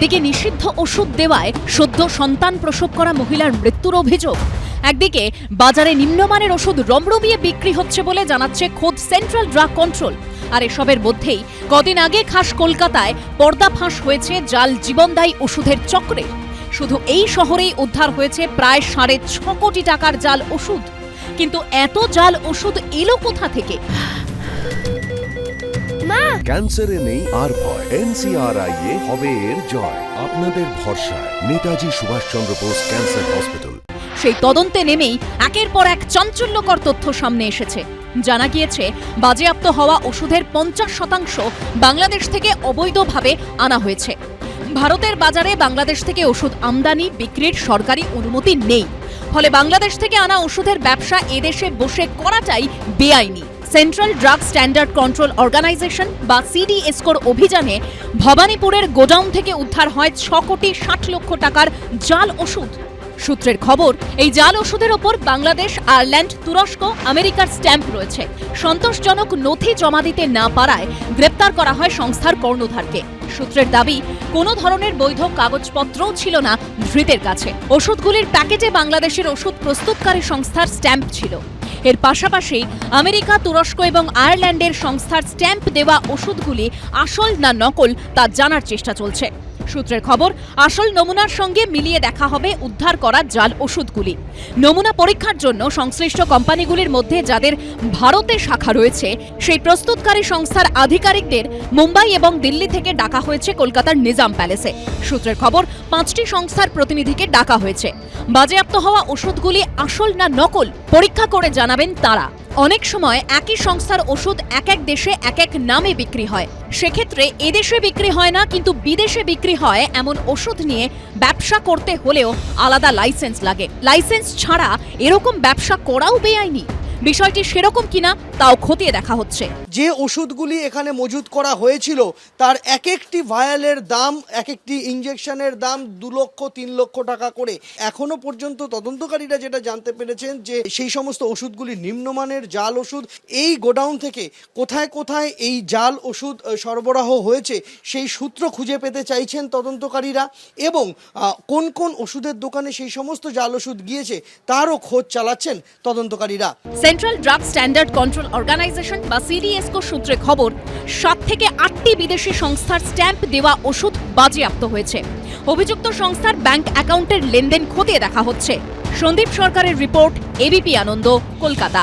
একদিকে নিষিদ্ধ ওষুধ দেওয়ায় সদ্য সন্তান প্রসব করা মহিলার মৃত্যুর অভিযোগ। একদিকে বাজারে নিম্নমানের ওষুধ রমরমিয়ে বিক্রি হচ্ছে বলে জানাচ্ছে খোদ সেন্ট্রাল ড্রাগ কন্ট্রোল। আর এসবের মধ্যেই কদিন আগে খাস কলকাতায় পর্দাফাঁস হয়েছে জাল জীবনদায়ী ওষুধের চক্রে। শুধু এই শহরেই উদ্ধার হয়েছে প্রায় সাড়ে ছ কোটি টাকার জাল ওষুধ। কিন্তু এত জাল ওষুধ এলো কোথা থেকে? ক্যান্সারে নেই আর ভয়। এনসিআরআই এ হবে এর জয়। আপনাদের ভরসায়। Netaji Subhashchandra Bose cancer hospital. সেই তদন্তে নেমেই একের পর এক চাঞ্চল্যকর তথ্য সামনে এসেছে। জানা গিয়েছে বাজেয়াপ্ত হওয়া ওষুধের পঞ্চাশ শতাংশ বাংলাদেশ থেকে অবৈধভাবে আনা হয়েছে। ভারতের বাজারে বাংলাদেশ থেকে ওষুধ আমদানি বিক্রির সরকারি অনুমতি নেই। ফলে বাংলাদেশ থেকে আনা ওষুধের ব্যবসা এদেশে বসে করাটাই বেআইনি। Central drug standard control organisation বা সিডিএসকোর অভিযানে ভবানীপুরের গোডাউন থেকে উদ্ধার হয় ছ কোটি ষাট লক্ষ টাকার জাল ওষুধ। সূত্রের খবর, এই জাল ওষুধের ওপর বাংলাদেশ, আয়ারল্যান্ড, তুরস্ক, আমেরিকার স্ট্যাম্প রয়েছে। সন্তোষজনক নথি জমা দিতে না পারায় গ্রেপ্তার করা হয় সংস্থার কর্ণধারকে। সূত্রের দাবি, কোনো ধরনের বৈধ কাগজপত্রও ছিল না ধৃতের কাছে। ওষুধগুলির প্যাকেটে বাংলাদেশের ওষুধ প্রস্তুতকারী সংস্থার স্ট্যাম্প ছিল। এর পাশাপাশি আমেরিকা, তুরস্ক এবং আয়ারল্যান্ডের সংস্থার স্ট্যাম্প দেওয়া ওষুধগুলি আসল না নকল তা জানার চেষ্টা চলছে। সূত্রের খবর, আসল নমুনার সঙ্গে মিলিয়ে দেখা হবে উদ্ধার করা জাল ওষুধগুলি। নমুনা পরীক্ষার জন্য সংশ্লিষ্ট কোম্পানিগুলির মধ্যে যাদের ভারতে শাখা রয়েছে, সেই প্রস্তুতকারী সংস্থার আধিকারিকদের মুম্বাই এবং দিল্লি থেকে ডাকা হয়েছে কলকাতার নিজাম প্যালেসে। সূত্রের খবর, পাঁচটি সংস্থার প্রতিনিধিকে ডাকা হয়েছে। বাজেয়াপ্ত হওয়া ওষুধগুলি আসল না নকল, পরীক্ষা করে জানাবেন তারা। অনেক সময় একই সংস্থার ওষুধ এক এক দেশে এক এক নামে বিক্রি হয়। সেক্ষেত্রে এদেশে বিক্রি হয় না, কিন্তু বিদেশে বিক্রি হয় এমন ওষুধ নিয়ে ব্যবসা করতে হলেও আলাদা লাইসেন্স লাগে। লাইসেন্স ছাড়া এরকম ব্যবসা করাও বেআইনি। বিষয়টি সেরকম কিনা তাও খতিয়ে দেখা হচ্ছে। যে ওষুধগুলি এখানে মজুত করা হয়েছিল, তার এক একটি ভায়ালের দাম এক একটি ইঞ্জেকশনের দাম দু লক্ষ, তিন লক্ষ টাকা করে। এখনও পর্যন্ত তদন্তকারীরা যেটা জানতে পেরেছেন যে সেই সমস্ত ওষুধগুলি নিম্নমানের জাল ওষুধ, এই গোডাউন থেকে কোথায় কোথায় এই জাল ওষুধ সরবরাহ হয়েছে সেই সূত্র খুঁজে পেতে চাইছেন তদন্তকারীরা এবং কোন কোন ওষুধের দোকানে সেই সমস্ত জাল ওষুধ গিয়েছে তারও খোঁজ চালাচ্ছেন তদন্তকারীরা। Central drug standard control organisation বা সিডিএসকো সূত্রে খবর, সাত থেকে আটটি বিদেশি সংস্থার স্ট্যাম্প দেওয়া ওষুধ বাজেয়াপ্ত হয়েছে। অভিযুক্ত সংস্থার ব্যাংক অ্যাকাউন্টের লেনদেন খতিয়ে দেখা হচ্ছে। সন্দীপ সরকারের report ABP Ananda, Kolkata.